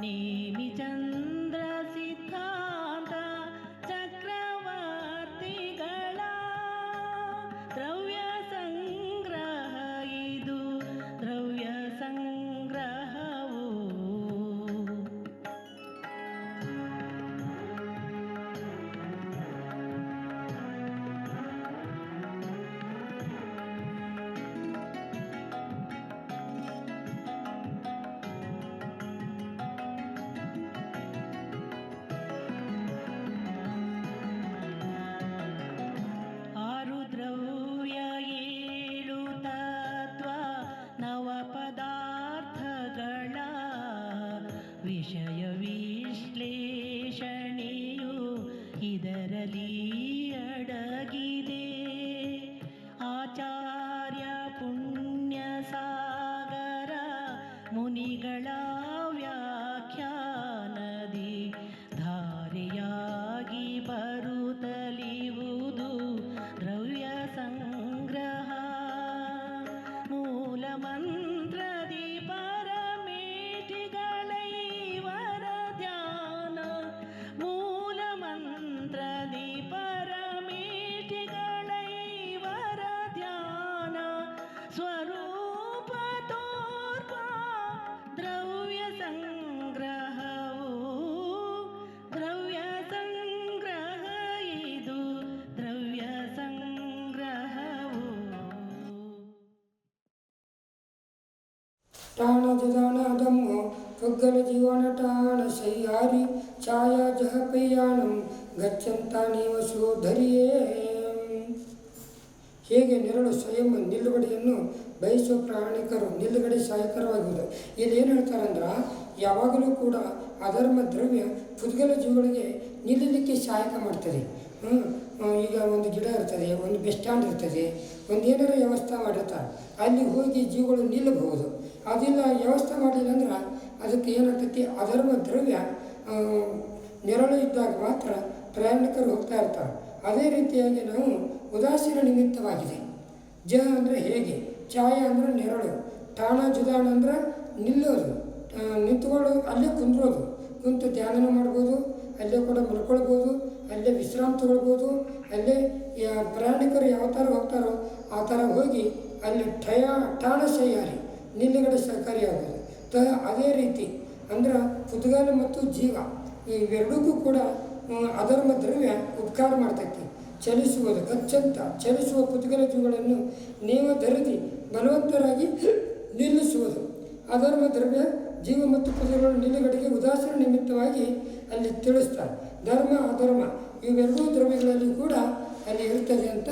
నేమి చంద్ర ವಿಷಯ ವಿಶ್ಲೇಷಣೆಯು ಇದರಲ್ಲಿ ಜೀವನಟಾಣ ಸೈಹಾರಿ ಛಾಯಾ ಜಹಪಯ್ಯಾಣಂ ಗಚ್ಚಂತ ನೀವ ಸೋದರಿಯೇ ಹೇಗೆ ನೆರಳು ಸ್ವಯಂ ನಿಲುಗಡೆಯನ್ನು ಬಯಸುವ ಪ್ರಾಣಿಕರು ನಿಲುಗಡೆ ಸಹಾಯಕರವಾಗುವುದು ಇಲ್ಲಿ ಏನು ಹೇಳ್ತಾರಂದ್ರೆ, ಯಾವಾಗಲೂ ಕೂಡ ಅಧರ್ಮ ದ್ರವ್ಯ ಪುದ್ಗಲ ಜೀವಗಳಿಗೆ ನಿಲ್ಲಲಿಕ್ಕೆ ಸಹಾಯಕ ಮಾಡ್ತದೆ. ಈಗ ಒಂದು ಗಿಡ ಇರ್ತದೆ, ಒಂದು ಬಸ್ ಸ್ಟ್ಯಾಂಡ್ ಇರ್ತದೆ, ಒಂದು ಏನಾರ ವ್ಯವಸ್ಥೆ ಮಾಡಿರ್ತಾರೆ ಅಲ್ಲಿ ಹೋಗಿ ಜೀವಗಳು ನಿಲ್ಲಬಹುದು. ಅದೆಲ್ಲ, ವ್ಯವಸ್ಥೆ ಮಾಡಿಲ್ಲ ಅಂದ್ರೆ ಅದಕ್ಕೆ ಏನಾಗ್ತೈತಿ? ಅಧರ್ಮ, ದ್ರವ್ಯ ನೆರಳು ಇದ್ದಾಗ ಮಾತ್ರ ಪ್ರಯಾಣಿಕರು ಹೋಗ್ತಾ ಇರ್ತಾರೆ. ಅದೇ ರೀತಿಯಾಗಿ ನಾವು ಉದಾಸೀನ ನಿಮಿತ್ತವಾಗಿದೆ. ಜ ಅಂದರೆ ಹೇಗೆ? ಛಾಯ ಅಂದರೆ ನೆರಳು. ತಾಣ, ಜುದಾಣ ಅಂದ್ರೆ ನಿಲ್ಲೋದು. ನಿಂತ್ಕೊಳ್ಳೋದು ನಿಂತ್ಕೊಳ್ಳೋ ಅಲ್ಲೇ ಕುಂದ್ರೋದು. ಕುಂತು ಧ್ಯಾನ ಮಾಡ್ಬೋದು, ಅಲ್ಲೇ ಕೂಡ ಮಲ್ಕೊಳ್ಬೋದು ಅಲ್ಲೇ ವಿಶ್ರಾಂತಿ ತೊಗೊಳ್ಬೋದು ಅಲ್ಲೇ ಪ್ರಯಾಣಿಕರು ಯಾವ ಥರ ಹೋಗ್ತಾರೋ ಆ ಥರ ಹೋಗಿ ಅಲ್ಲಿ ಠಯ ಠಾಣ ಸಹ್ಯಾರಿ ನಿಲ್ಲುಗಡೆ ಸಹಕಾರಿಯಾಗೋದು ತ, ಅದೇ ರೀತಿ ಅಂದ್ರೆ ಪುದ್ಗಾಲ ಮತ್ತು ಜೀವ ಇವೆರಡಕ್ಕೂ ಕೂಡ ಅಧರ್ಮ ದ್ರವ್ಯ ಉಪಕಾರ ಮಾಡ್ತೈತಿ. ಚಲಿಸುವುದು ಕಚ್ಚಂತ ಚಲಿಸುವ ಪುದ್ಗಲ ಜೀವಗಳನ್ನು ನೀವು ಧರಿಸಿ ಬಲವಂತರಾಗಿ ನಿಲ್ಲಿಸುವುದು. ಅಧರ್ಮ ದ್ರವ್ಯ ಜೀವ ಮತ್ತು ಕುದುರೆಗಳು ನಿಲುಗಡೆಗೆ ಉದಾಸೀನ ನಿಮಿತ್ತವಾಗಿ ಅಲ್ಲಿ ತಿಳಿಸ್ತಾರೆ. ಧರ್ಮ, ಅಧರ್ಮ ಇವೆರಡೂ ಧರ್ಮಗಳಲ್ಲಿ ಕೂಡ ಅಲ್ಲಿ ಇರ್ತದೆ ಅಂತ